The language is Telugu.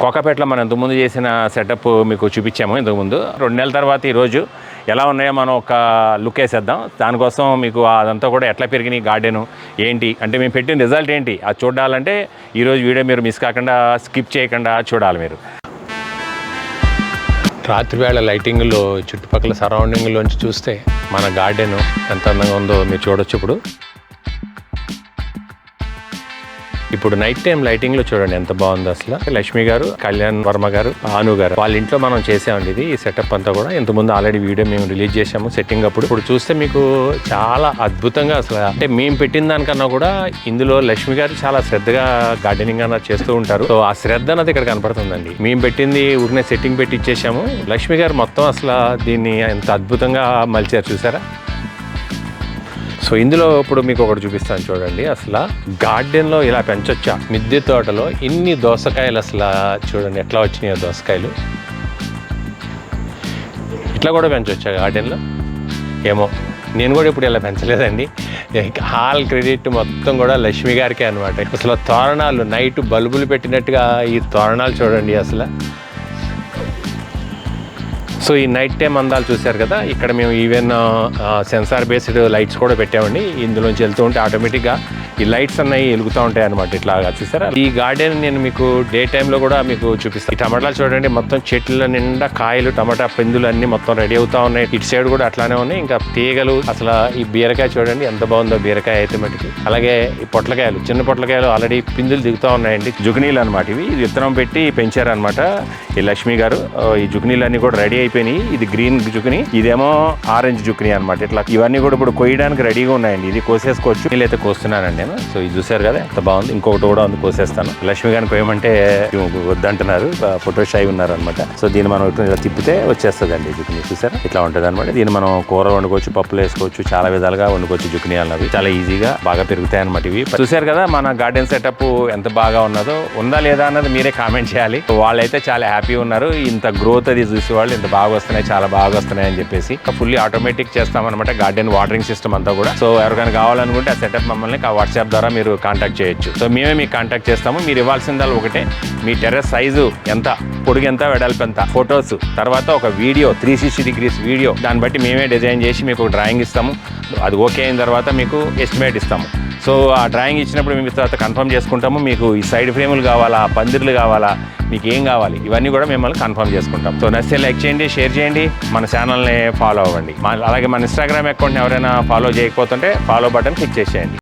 కోకాపేటలో మనం ఇంతకుముందు చేసిన సెటప్ మీకు చూపించాము ఇంతకుముందు. రెండు నెలల తర్వాత ఈరోజు ఎలా ఉన్నాయో మనం ఒక లుక్ వేసేద్దాం. దానికోసం మీకు అదంతా కూడా ఎట్లా పెరిగినాయి గార్డెను ఏంటి అంటే మేము పెట్టిన రిజల్ట్ ఏంటి అది చూడాలంటే ఈరోజు వీడియో మీరు మిస్ కాకుండా స్కిప్ చేయకుండా చూడాలి మీరు. రాత్రివేళ లైటింగ్లో చుట్టుపక్కల సరౌండింగ్లోంచి చూస్తే మన గార్డెను ఎంత అందంగా ఉందో మీరు చూడొచ్చు ఇప్పుడు. ఇప్పుడు నైట్ టైం లైటింగ్లో చూడండి ఎంత బాగుంది అసలు. లక్ష్మి గారు కళ్యాణ్ వర్మ గారు ఆను గారు వాళ్ళ ఇంట్లో మనం చేసామండి ఇది. ఈ సెటప్ అంతా కూడా ఇంత ముందు ఆల్రెడీ వీడియో మేము రిలీజ్ చేసాము సెట్టింగ్ అప్పుడు. ఇప్పుడు చూస్తే మీకు చాలా అద్భుతంగా అసలు. అంటే మేము పెట్టిన దానికన్నా కూడా ఇందులో లక్ష్మి గారు చాలా శ్రద్ధగా గార్డెనింగ్ అన్నది చేస్తూ ఉంటారు. సో ఆ శ్రద్ధ అన్నది ఇక్కడ కనపడుతుందండి. మేము పెట్టింది ఊరినే సెట్టింగ్ పెట్టి ఇచ్చేసాము. లక్ష్మి గారు మొత్తం అసలు దీన్ని ఎంత అద్భుతంగా మలిచారు చూసారా? సో ఇందులో ఇప్పుడు మీకు ఒకటి చూపిస్తాను చూడండి. అసలు గార్డెన్లో ఇలా పెంచొచ్చా? మిద్దె తోటలో ఇన్ని దోసకాయలు అసలు చూడండి ఎట్లా వచ్చినాయో దోసకాయలు. ఇట్లా కూడా పెంచొచ్చా గార్డెన్లో? ఏమో నేను కూడా ఇప్పుడు ఇలా పెంచలేదండి. హాల్ క్రెడిట్ మొత్తం కూడా లక్ష్మి గారికే అనమాట అసలు తోరణాలు నైట్ బల్బులు పెట్టినట్టుగా ఈ తోరణాలు చూడండి అసలు. సో ఈ నైట్ టైం అందాలు చూశారు కదా ఇక్కడ మేము ఈవెన్ సెన్సార్ బేస్డ్ లైట్స్ కూడా పెట్టామండి. ఇందులోంచి వెళ్తూ ఉంటే ఆటోమేటిక్గా ఈ లైట్స్ అన్నవి వెలుగుతూ ఉంటాయి అనమాట ఇట్లాగా చూసారా? ఈ గార్డెన్ నేను మీకు డే టైంలో కూడా మీకు చూపిస్తాను ఈ టమాటాలు చూడండి మొత్తం చెట్ల నిండా కాయలు టమాటా పిందులు అన్ని మొత్తం రెడీ అవుతా ఉన్నాయి. ఇటు సైడ్ కూడా అట్లానే ఉన్నాయి. ఇంకా తీగలు అసలు ఈ బీరకాయ చూడండి ఎంత బాగుందో బీరకాయ అయితే మటుకి. అలాగే ఈ పొట్లకాయలు చిన్న పొట్లకాయలు ఆల్రెడీ పిందులు దిగుతూ ఉన్నాయండి. జుగనీలు అనమాట ఇవి. ఇది విత్తనం పెట్టి పెంచారనమాట ఈ లక్ష్మి గారు. ఈ జుగనీలు అన్ని కూడా రెడీ అయిపోయినాయి. ఇది గ్రీన్ జుగ్ని ఇదేమో ఆరెంజ్ జుగ్ని అనమాట ఇట్లా ఇవన్నీ కూడా ఇప్పుడు కొయ్యడానికి రెడీగా ఉన్నాయండి. ఇది కోసేసుకోవచ్చు. వీళ్ళైతే కోస్తున్నానండి. నేను సో ఇది చూసారు కదా ఎంత బాగుంది. ఇంకొకటి కూడా ఉంది కోసేస్తాను. లక్ష్మి గారికి ఏమంటే వద్దంటున్నారు. ఫోటో షై ఉన్నారు అనమాట సో దీన్ని మనం ఇలా తిప్పితే వచ్చేస్తుంది అండి జుక్ని చూసారా? ఇట్లా ఉంటుంది అనమాట దీన్ని మనం కూర వండుకోవచ్చు పప్పులు వేసుకోవచ్చు చాలా విధాలుగా వండుకోవచ్చు జుక్ని అన్నవి. చాలా ఈజీగా బాగా పెరుగుతాయి అనమాట ఇవి చూసారు కదా మన గార్డెన్ సెటప్ ఎంత బాగా ఉన్నదో. ఉందా లేదా అన్నది మీరే కామెంట్ చేయాలి. వాళ్ళైతే చాలా హ్యాపీ ఉన్నారు. ఇంత గ్రోత్ అది చూసి వాళ్ళు ఇంత బాగా వస్తున్నాయి చాలా బాగా వస్తున్నాయి అని చెప్పేసి. ఫుల్లీ ఆటోమేటిక్ చేస్తామన్నమాట గార్డెన్ వాటరింగ్ సిస్టమ్ అంతా కూడా. సో ఎవరికైనా కావాలనుకుంటే ఆ సెటప్ మమ్మల్ని వాట్సాప్ ద్వారా మీరు కాంటాక్ట్ చేయొచ్చు. సో మేమే మీకు కాంటాక్ట్ చేస్తాము. మీరు ఇవ్వాల్సిందల్లా ఒకటే. మీ టెర్రస్ సైజు ఎంత పొడుగు ఎంత వెడల్పు ఎంత ఫొటోస్ తర్వాత ఒక video three sixty degrees video దాన్ని బట్టి మేమే డిజైన్ చేసి మీకు డ్రాయింగ్ ఇస్తాము. అది ఓకే అయిన తర్వాత మీకు ఎస్టిమేట్ ఇస్తాము. సో ఆ డ్రాయింగ్ ఇచ్చినప్పుడు మేము తర్వాత కన్ఫర్మ్ చేసుకుంటాము. మీకు ఈ సైడ్ ఫ్రేములు కావాలా పందిర్లు కావాలా మీకు ఏం కావాలి ఇవన్నీ కూడా మిమ్మల్ని కన్ఫర్మ్ చేసుకుంటాం. సో నచ్చితే లైక్ చేయండి షేర్ చేయండి మన ఛానల్ని ఫాలో అవ్వండి. అలాగే మన ఇన్స్టాగ్రామ్ అకౌంట్ని ఎవరైనా ఫాలో చేయకపోతుంటే ఫాలో బటన్ క్లిక్ చేసేయండి.